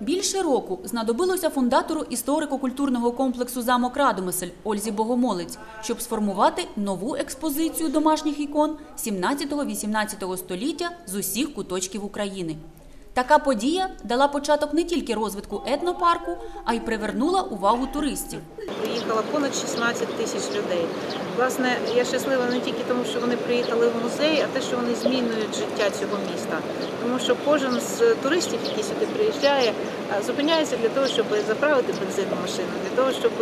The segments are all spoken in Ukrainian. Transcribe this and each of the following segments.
Більше року знадобилося фундатору історико-культурного комплексу замок Радомисель Ользі Богомолець, щоб сформувати нову експозицію домашніх ікон 17-18 століття з усіх куточків України. Така подія дала початок не тільки розвитку етнопарку, а й привернула увагу туристів. Приїхало понад 16 тисяч людей. Власне, я щаслива не тільки тому, що вони приїхали в музей, а те, що вони змінюють життя цього міста. Тому що кожен з туристів, який сюди приїжджає, е, зупиняється для того, щоб заправити бензинну машину, для того, щоб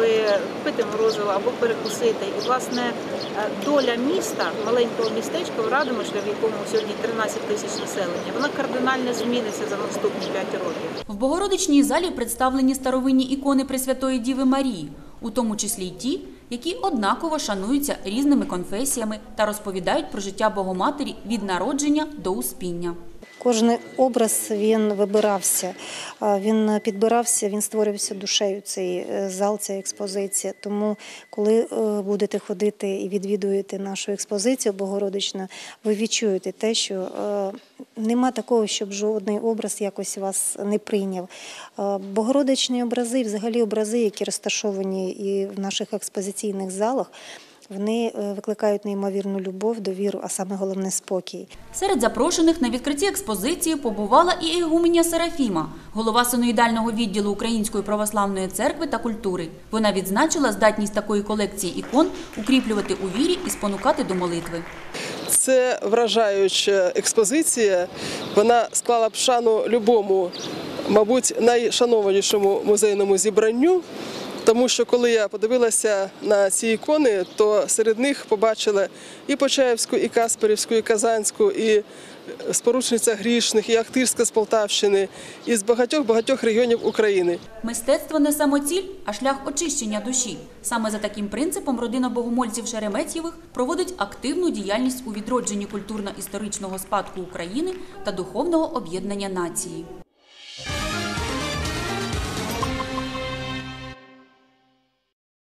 купити морозиво або перекусити. І власне е, доля міста, маленького містечка в Радомишлі, в якому сьогодні 13 тисяч населення, вона кардинально зміниться за наступні 5 років. В Богородичній залі представлені старовинні ікони Пресвятої Діви Марії, у тому числі й ті, які однаково шануються різними конфесіями та розповідають про життя Богоматері від народження до успіння. Кожен образ він вибирався, він підбирався, він створювався душею цей е, зал, ця експозиція. Тому, коли е, будете ходити і відвідуєте нашу експозицію Богородичну, ви відчуєте те, що е, нема такого, щоб жодний образ якось вас не прийняв. Богородичні образи, взагалі образи, які розташовані і в наших експозиційних залах. Вони е, викликають неймовірну любов, довіру, а саме головне спокій. Серед запрошених на відкритті експозиції побувала і Ігуменя Серафіма, голова синоїдального відділу Української православної церкви та культури. Вона відзначила здатність такої колекції ікон укріплювати у вірі і спонукати до молитви. Це вражаюча експозиція. Вона склала б шану любому, мабуть, найшанованішому музейному зібранню. Тому що коли я подивилася на ці ікони, то серед них побачила і Почаївську, і Касперівську, і Казанську, і споручниця грішних, і Ахтирська з Полтавщини, і з багатьох багатьох регіонів України. Мистецтво не самоціль, а шлях очищення душі. Саме за таким принципом родина богомольців Шереметьєвих проводить активну діяльність у відродженні культурно-історичного спадку України та духовного об'єднання нації.